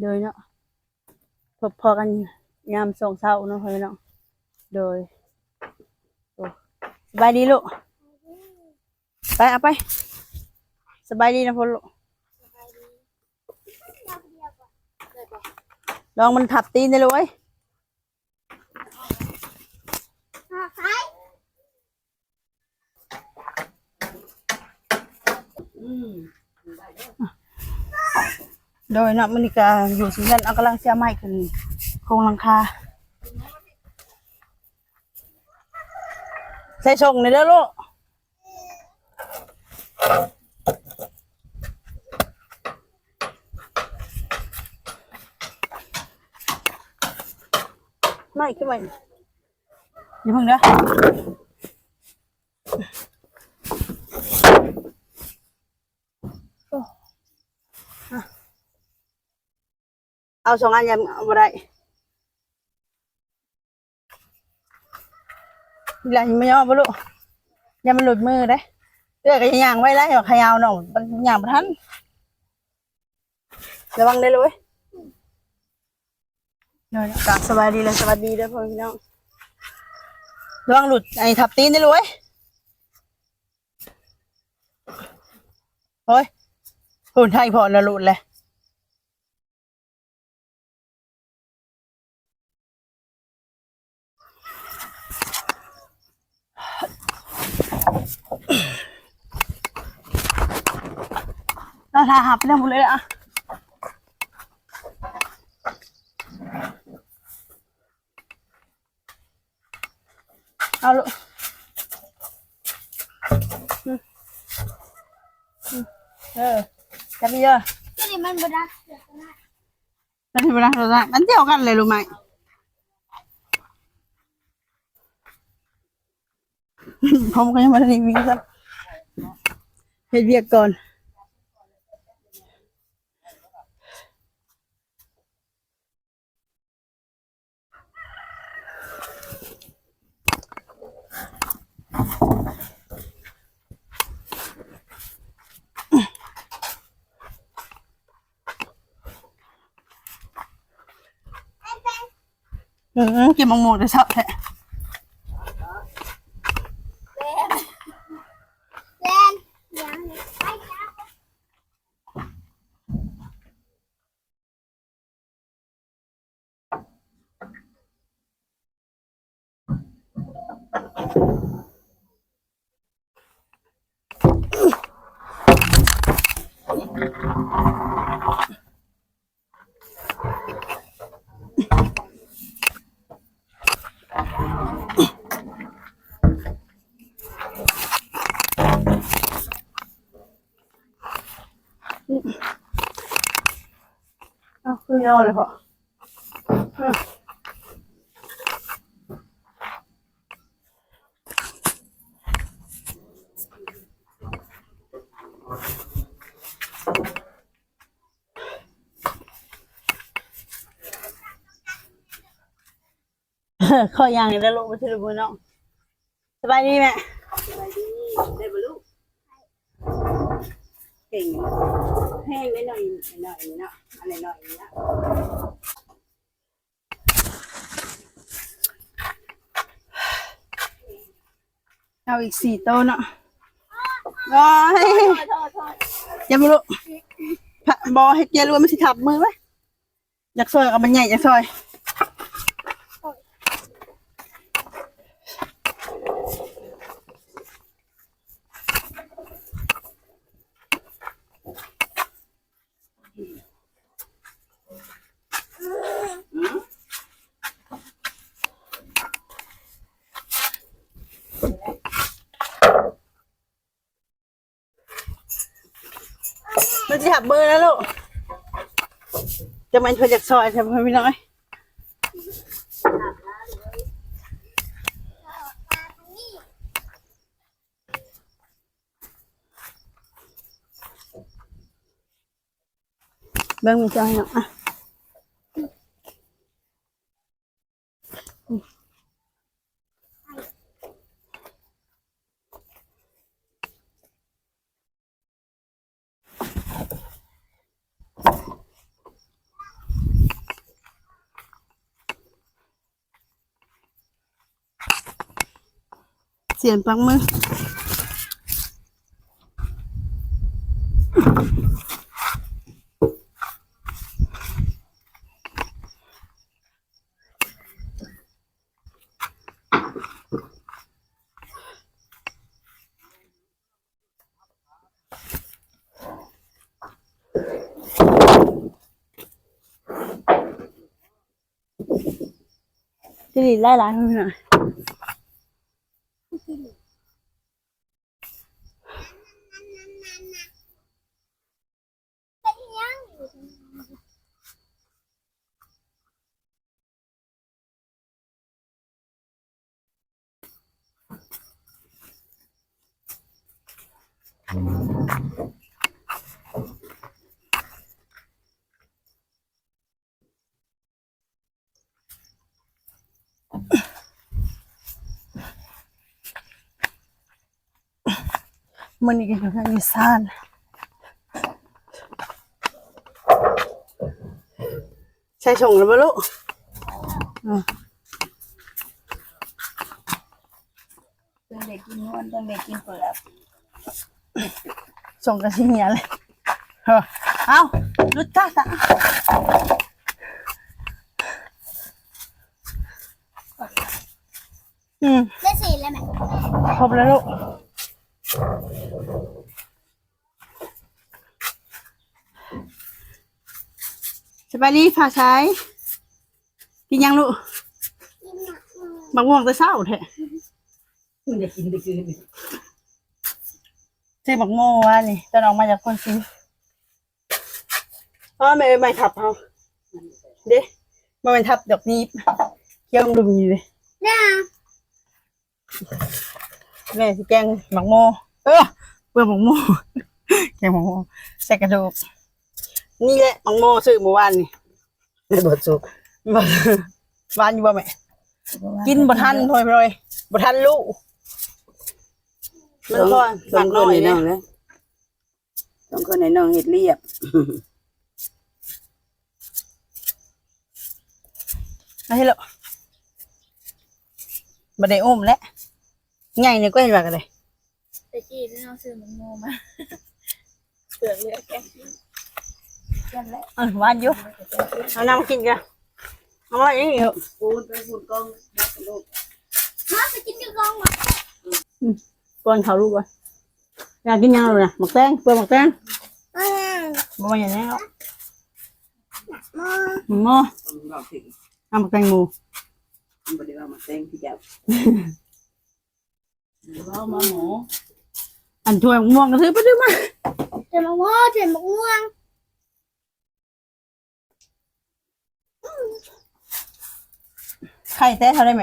โดยเนาะพบพอกันยามสองเช้าเนาะพ่อพี่น้องโดยโอ้สบายดีลูกไปเอาไป สบายดีนะพ่อลูกลองมันทับตีนได้เลยเว้ย โดยนาะมันนี่ก็อยู่สิกันเอากำลังเสียไม้ขึ้นโครงหลังคาใส่ชงในอยเด้อลูกไม่ขึ้นมาอย่าเพิ่งเด้อ เอาสองอันยังเอาบ่ได้เวลายังไม่ยอมบ่ลูกอยังมันหลุดมือได้เอื้อก็ยังย่างไว้แล้วอย่าขยาวหน่องมันย่างบ่ทันระวังได้เลยเว้ยเดี๋ยวกราบสวัสดีเลยสวัสดีเด้อพ่อพี่น้องระวังหลุดไอ้ทับตีนได้เลยเฮ้ยหุ่นไทยพอแล้วหลุดเลย เราทาหับไปแล้วหมดเลยอะเอาลูกอืมอืมเออจับไปเยอะก็นี่มันบ่ได้จับที่เวลาเราได้มันเดียวกันเลยรู้ไหมผมก็ยังไม่ได้วิ่งสักเฮ็ดเวียกก่อน อืมกินมังมูแต่ เช้าแท้แลนยังจ้าเลยพอข้อยางนี้แล้ลูกไปที่ลูกมือน้องสบายดีไหม ได้บลูก เก่งแห้งได้หน่อยหน่อยเนาะอะไรหน่อยเนาะเอาอีกสี่โต๊ะเนาะว้ายอย่ามาลูกพะบอให้เจรวยมันสิทับมือไหมอยากซอยเอามันใหญ่อยากซอย จะหับมือแล้วลูก จะมันชวนจากซอยใช่ไหมพี่น้อย เบิ้งมีจอยเนาะ เสียนปักมือที่นี่ไล่หลายคนหน่อย เป็นยัง มันนี่ก็อยู่ทางอีสานใช่ชงหรือเปล่าลูกอะต้องได้กินนวลต้องได้กินเปลือก ส่งกันที่เหียเลยเออเอาลุดจ้าจ้าอืมได้สีแล้วไหมครบแล้วลูกสบายดีฝ่าใช้กินยังลูกกินหนักมือบักม่วงแต่เศร้าแท้มันได้กินได้คืน ซื้อบักโม่ว่านี่ตอนออกมาจากคนซื้ออ๋อไม่ไม่ทับเอาเด้มาเป็นทับดอกนี้เกี่ยวดุมอยู่เลยน่าแม่สิแกงบักโม่เออเปลือกบักโม่แกงบักโม่ใส่กระดูกนี่แหละบักโม่ซื้อเมื่อวานนี่ไม่บดสุกบ่วานอยู่บ่แม่กินบ่ทันพลอยพลอยบ่ทันลูก มันก็ต้บัองกคน้อนยในน้เนี่อยงเลยต้องคนในน้องเห็ดเรียบมาให้ลูกบ่ได้อุ้มแล้วใหญ่เนี่ยก็เห็นว่ากันเลยตะกี้ที่เราซื้อมันโมมาเปลือกเลือดแกกันแหละเออหวานอยู่เอาน้ำกินกันเอาไว้อีกเถอะปูนไปปูนกองนักลูกมาไปกินด้วยกองมา ก่อนเขาลูกก่อนอยากกินยังเลยนะหมักแตงเปลือกหมักแตงอืมบ่มาอย่างนี้หรอกมาหมูหม้อต้องบอกถึงเอาหมักแตงหมูมันบริวารมาแตงที่เจ้าเรามาหมูอันถ้วยมะม่วงก็ซื้อไปด้วยมาเจ็บมะม่วงเจ็บมะม่วงไข่แท้เขาได้ไหม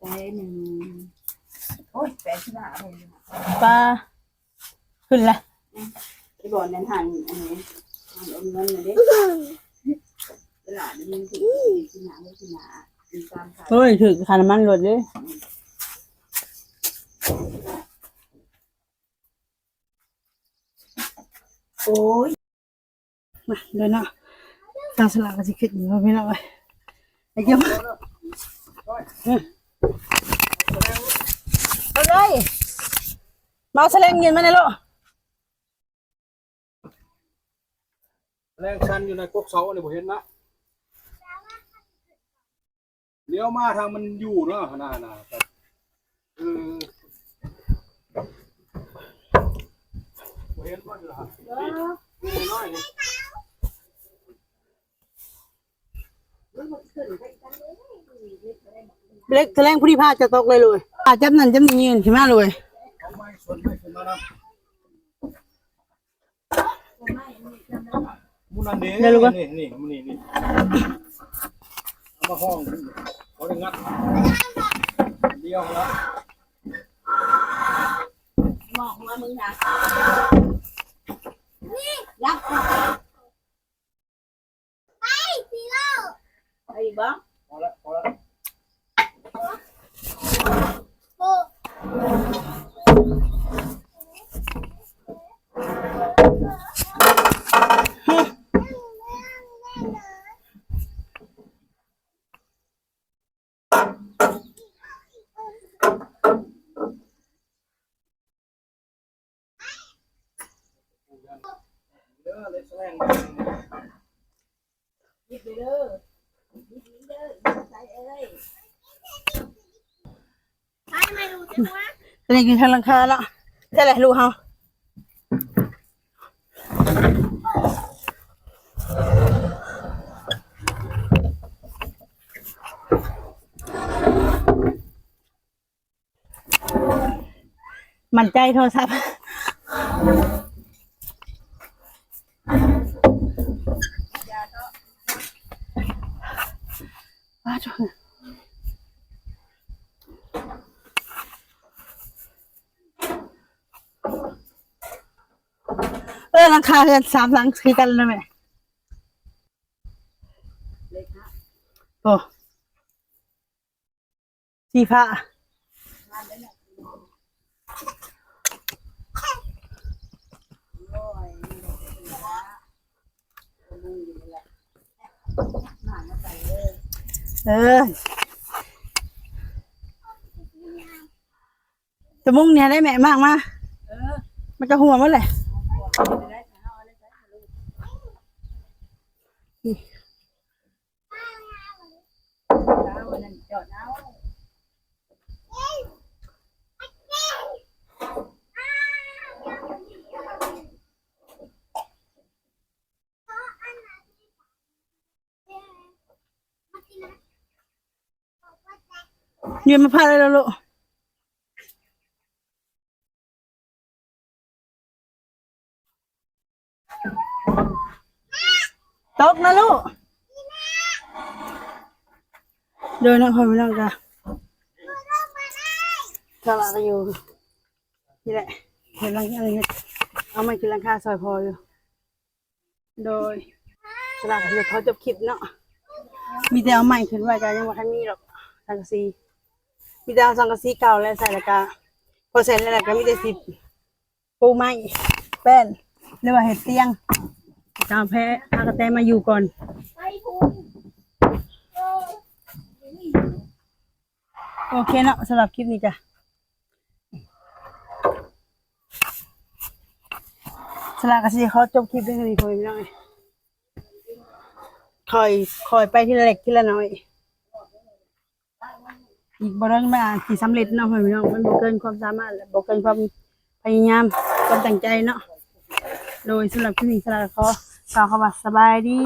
แตงหนึ่ง โอ้ยแปดสิบห้าเลยปลาขึ้นละไอ้บอลนั้นหันอันนี้หันอมเงินเลยดิตลาดมันถึงที่หนาไม่ที่หนามีการขายเฮ้ยถือขาน้ำมันรถเลยโอ้ยมาเดินเนาะทางสลากก็สิขึ้นอยู่พี่น้องเอ้ยไอ้เกี่ยวมา เอาเลยมาเอาแสลงเงินมาในโลกแรงชันอยู่ในกกเสาอันนี้ผมเห็นนะเลี้ยวมาทางมันอยู่เนาะขนาดนะครับเออผมเห็นว่าอยู่ละนี่น้อยนี่เล็ กแสลงผู้ที่พาจะตกเลยเลยอาจับนั่นจับนี่ยืนขึ้นมาเลยเอาไม้ชนไม้ขึ้นมานะมุนันเด้นี่นี่มุนี่นี่เอามาห้องเขาได้งัดเดียวแล้วมองมามึงนะยักษ์ไปสีเหล้าไอ้บ้าพอแล้วพอแล้ว เป็บแสงยไงวกินข้างลังคาละช่แหละลูกเหรอมันใจโทรศัพท์ ว้าจ้ะเออราคาเงินสามหลังคือกันเลยไหมเล็กฮะโอ้ที่พระอ้ยนี่แหละเป็นละคนมุ่งอยู่นี่แหละหมามาใส่เลย เออจะมุ่งเนี่ยได้แม่มากมาเออมันจะหัวมันเลย ไปได้ค่ะเอาอะไรใส่ลูกเอาอันนั้นจอดเอา ยืนมาพาเลยแล้วลูกตกนะลูกเดินนะคนไม่ต้องจ้ะตลาดก็อยู่นี่แหละเห็นรังอะไรเนี่ยเอามากินรังคาซอยพออยู่ โดยตลาดเดี๋ยวเขาจบคลิปเนาะมีแต่เอาใหม่ขึ้นไว้กันยังว่าทันมีหรอกสังกะสี มีแต่เอาสังกะสีเก่าแล้วใส่และกาพอใส่แล้วก็มีแต่สิปูไม้แป้นหรือว่าเห็ดเตียงตามแพ้อากระแตมาอยู่ก่อนโอเคเนาะสำหรับคลิปนี้จ้ะสลากกสีเขาจบคลิปได้วยกันดีคุยไม่ได้คอยคอยไปทีละเล็กทีละน้อย อีกบ่ได้มาที่สำเร็จเนาะพี่น้องมันบ่เกินความสามารถและบ่เกินความพยายามความตั้งใจเนาะโดยสำหรับคลิปนี้สลากขอกล่าวคำว่าสบายดี